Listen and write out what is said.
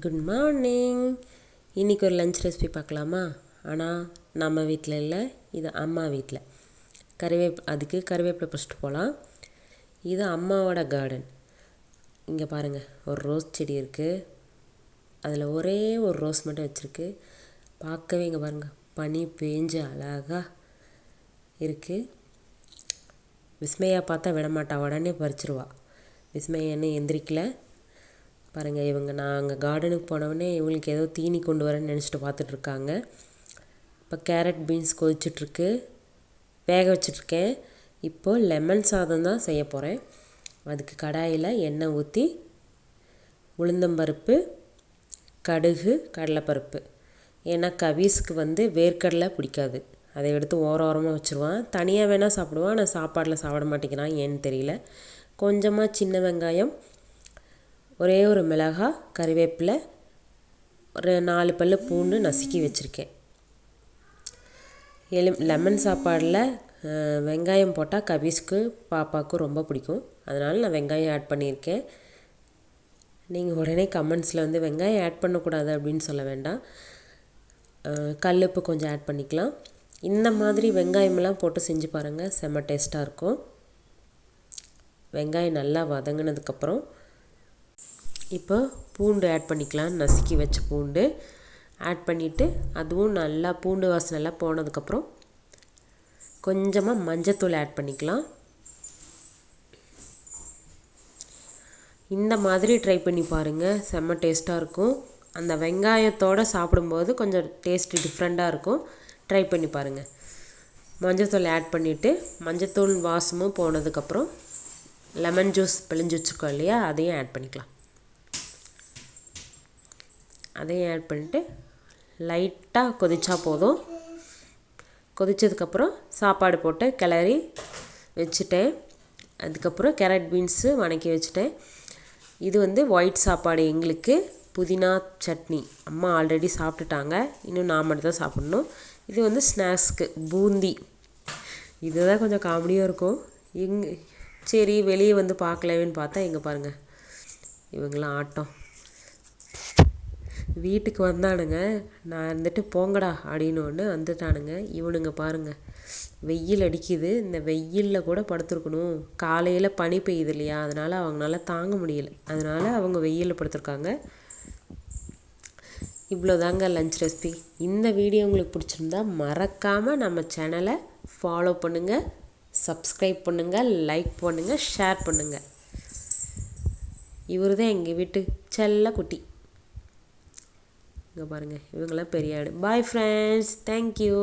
Good morning இன்றைக்கி ஒரு lunch recipe பார்க்கலாமா? ஆனால் நம்ம வீட்டில் இல்லை இது அம்மா வீட்டில் கருவேப் அதுக்கு கறிவேப்பிலை பறிச்சிட்டு போகலாம் இது அம்மாவோட கார்டன் இங்கே பாருங்கள் ஒரு ரோஸ் செடி இருக்குது அதில் ஒரே ஒரு ரோஸ் மட்டும் வச்சுருக்கு. பார்க்கவே இங்கே பாருங்கள் பனி பேஞ்சு அழகாக இருக்குது விஸ்மயா பார்த்தா விடமாட்டா உடனே பறிச்சிருவா. விஸ்மயா இன்னும் எந்திரிக்கல. பாருங்கள் இவங்க நான் அங்கே கார்டனுக்கு போனவொடனே இவங்களுக்கு ஏதோ தீனி கொண்டு வரேன்னு நினச்சிட்டு பார்த்துட்ருக்காங்க. இப்போ கேரட் பீன்ஸ் கொதிச்சிட்ருக்கு. வேக வச்சிட்ருக்கேன். இப்போது லெமன் சாதம் தான் செய்ய போகிறேன் அதுக்கு கடாயில் எண்ணெய் ஊற்றி உளுந்தம்பருப்பு கடுகு கடலைப்பருப்பு. ஏன்னா கபீஸ்க்கு வந்து வேர்க்கடலை பிடிக்காது. அதை எடுத்து ஓர ஓரமாக வச்சுருவான். தனியாக வேணால் சாப்பிடுவான் ஆனால் சாப்பாட்டில் சாப்பிட மாட்டேங்கிறான். ஏன்னு தெரியல. கொஞ்சமாக சின்ன வெங்காயம் ஒரே ஒரு மிளகா கறிவேப்பிலை ஒரு நாலு பல் பூண்டு நசுக்கி வச்சுருக்கேன். எலு லெமன் சாப்பாடில் வெங்காயம் போட்டால் கபீஸ்க்கு பாப்பாவுக்கும் ரொம்ப பிடிக்கும். அதனால் நான் வெங்காயம் ஆட் பண்ணியிருக்கேன். நீங்கள் உடனே கமெண்ட்ஸில் வந்து வெங்காயம் ஆட் பண்ணக்கூடாது அப்படின்னு சொல்ல வேண்டாம். கல்லுப்பு கொஞ்சம் ஆட் பண்ணிக்கலாம். இந்த மாதிரி வெங்காயமெல்லாம் போட்டு செஞ்சு பாருங்கள் செம்ம டேஸ்ட்டாக இருக்கும். வெங்காயம் நல்லா வதங்கினதுக்கப்புறம் இப்போ பூண்டு ஆட் பண்ணிக்கலாம். நசுக்கி வச்ச பூண்டு ஆட் பண்ணிவிட்டு அதுவும் நல்லா பூண்டு வாசனை எல்லாம் போனதுக்கப்புறம் கொஞ்சமாக மஞ்சத்தூள் ஆட் பண்ணிக்கலாம். இந்த மாதிரி ட்ரை பண்ணி பாருங்கள் செம்ம டேஸ்ட்டாக இருக்கும். அந்த வெங்காயத்தோடு சாப்பிடும்போது கொஞ்சம் டேஸ்ட் டிஃப்ரெண்ட்டாக இருக்கும். ட்ரை பண்ணி பாருங்கள் மஞ்சத்தூள் ஆட் பண்ணிவிட்டு மஞ்சத்தூள் வாசமும் போனதுக்கப்புறம் லெமன் ஜூஸ் பிழிஞ்சு வச்சுக்கோ இல்லையா? அதையும் ஆட் பண்ணிக்கலாம். அதையும் ஆட் பண்ணிட்டு லைட்டாக கொதிச்சா போதும். கொதித்ததுக்கப்புறம் சாப்பாடு போட்டு கிளறி வச்சுட்டேன். அதுக்கப்புறம் கேரட் பீன்ஸு வணக்கி வச்சுட்டேன். இது வந்து ஒயிட் சாப்பாடு எங்களுக்கு. புதினா சட்னி. அம்மா ஆல்ரெடி சாப்பிட்டுட்டாங்க. இன்னும் நான் மட்டும் தான் சாப்பிட்ணும். இது வந்து ஸ்நாக்ஸ்க்கு பூந்தி. இதுதான் கொஞ்சம் காமெடியாக இருக்கும். எங் சரி வெளியே வந்து பார்க்கலவேன்னு பார்த்தா எங்கே பாருங்கள் இவங்களாம் ஆட்டம். வீட்டுக்கு வந்தானுங்க. நான் இருந்துட்டு போங்கடா அப்படின்னு ஒன்று வந்துட்டானுங்க. இவனுங்க பாருங்கள் வெயில் அடிக்குது. இந்த வெயிலில் கூட படுத்துருக்கணும். காலையில் பனி பெய்யுது இல்லையா? அதனால் அவங்களால தாங்க முடியல. அதனால் அவங்க வெயிலில் படுத்துருக்காங்க. இவ்வளோதாங்க லஞ்ச் ரெசிபி இந்த வீடியோ உங்களுக்கு பிடிச்சிருந்தா மறக்காமல் நம்ம சேனலை ஃபாலோ பண்ணுங்கள் சப்ஸ்கிரைப் பண்ணுங்கள் லைக் பண்ணுங்கள் ஷேர் பண்ணுங்கள் இவர் தான் எங்கள் வீட்டு செல்ல குட்டி இங்கே பாருங்கள் இவங்களாம் பெரிய ஆடு பாய் ஃப்ரெண்ட்ஸ் தேங்க்யூ